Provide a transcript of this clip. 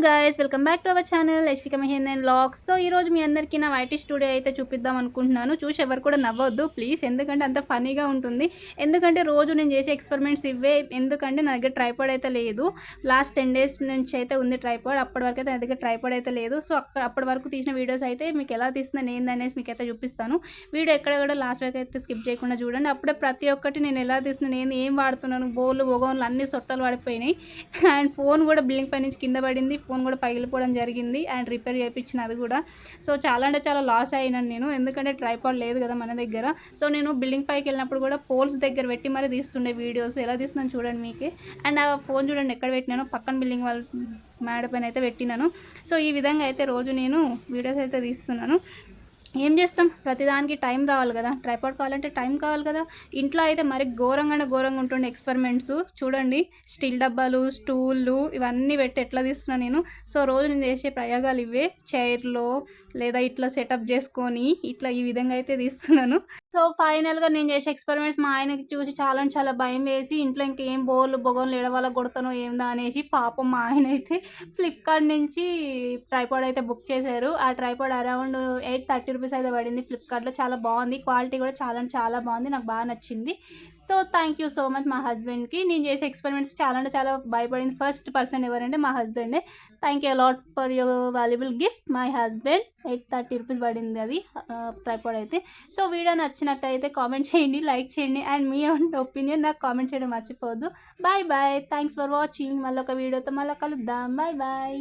Guys welcome back to our channel Yashwika Mehendan vlogs so ఈరోజు మీ అందరికీ నా వైటీ స్టూడియో అయితే చూపిద్దాం అనుకుంటున్నాను. చూసి ఎవరు కూడా నవ్వద్దు ప్లీజ్ ఎందుకంటే అంత ఫనీగా ఉంటుంది. ఎందుకంటే రోజు నేను చేసే ఎక్స్పెరిమెంట్స్ ఇవే. ఎందుకంటే నా దగ్గర ట్రైపాడ్ అయితే లేదు. లాస్ట్ టెన్ డేస్ నుంచి అయితే ఉంది ట్రైపాడ్ అప్పటి వరకు అయితే నా దగ్గర ట్రైపాడ్ అయితే లేదు. సో అక్కడ అప్పటి వరకు తీసిన వీడియోస్ అయితే మీకు ఎలా తీస్తున్నాను ఏందనేసి మీకు అయితే చూపిస్తాను. వీడియో ఎక్కడ కూడా లాస్ట్ వరకు అయితే స్కిప్ చేయకుండా చూడండి. అప్పుడే ప్రతి ఒక్కటి నేను ఎలా తీస్తున్నాను నేను ఏం వాడుతున్నాను బోర్లు బొగోన్లు అన్ని సొట్టలు పడిపోయినాయి అండ్ ఫోన్ కూడా బిల్డింగ్ పై నుంచి కింద పడింది. ఫోన్ కూడా పగిలిపోవడం జరిగింది అండ్ రిపేర్ చేయించిన అది కూడా. సో చాలా అంటే చాలా లాస్ అయినాను నేను. ఎందుకంటే ట్రైపాడ్ లేదు కదా మన దగ్గర. సో నేను బిల్డింగ్ పైకి వెళ్ళినప్పుడు కూడా పోల్స్ దగ్గర పెట్టి మరి తీస్తుండే వీడియోస్ ఎలా తీస్తున్నాను చూడండి మీకే. అండ్ ఆ ఫోన్ చూడండి ఎక్కడ పెట్టినానో పక్కన బిల్డింగ్ వాళ్ళ మేడ పైన అయితే పెట్టినాను. సో ఈ విధంగా అయితే రోజు నేను వీడియోస్ అయితే తీస్తున్నాను. ఏం చేస్తాం? ప్రతిదానికి టైం రావాలి కదా. ట్రైపాడ్ కావాలంటే టైం కావాలి కదా. ఇంట్లో అయితే మరి ఘోరంగానే ఘోరంగా ఉంటుండే ఎక్స్పెరిమెంట్స్. చూడండి స్టీల్ డబ్బాలు స్టూళ్ళు ఇవన్నీ పెట్టి ఎట్లా తీస్తున్నాను నేను. సో రోజు నేను చేసే ప్రయోగాలు ఇవే. చైర్లో లేదా ఇట్లా సెటప్ చేసుకొని ఇట్లా ఈ విధంగా అయితే తీస్తున్నాను. సో ఫైనల్గా నేను చేసే ఎక్స్పెరిమెంట్స్ మా ఆయనకి చూసి చాలా అంటే చాలా భయం వేసి ఇంట్లో ఇంకేం బోర్లు బొగోన్లు ఎడవాల కొడతానో ఏందా అనేసి పాపం మా ఆయన అయితే ఫ్లిప్కార్ట్ నుంచి ట్రైపాడ్ అయితే బుక్ చేశారు. ఆ tripod around eight thirty rupees అయితే పడింది ఫ్లిప్కార్ట్లో. చాలా బాగుంది. క్వాలిటీ కూడా చాలా అంటే చాలా బాగుంది. నాకు బాగా నచ్చింది. So thank you so much మా హస్బెండ్కి. నేను చేసే ఎక్స్పెరిమెంట్స్ చాలా అంటే చాలా భయపడింది. ఫస్ట్ పర్సన్ ఎవరంటే మా హస్బెండే. Thank you a lot for your valuable gift my husband. Eight thirty rupees పడింది అది ట్రైపాడ్ అయితే. సో వీడియో నచ్చినట్టయితే కామెంట్ చేయండి లైక్ చేయండి అండ్ మీ ఒపీనియన్ నాకు కామెంట్ చేయడం మర్చిపోవద్దు. Bye bye. Thanks for watching మళ్ళీ ఒక వీడియోతో మళ్ళీ కలుద్దాం. Bye bye.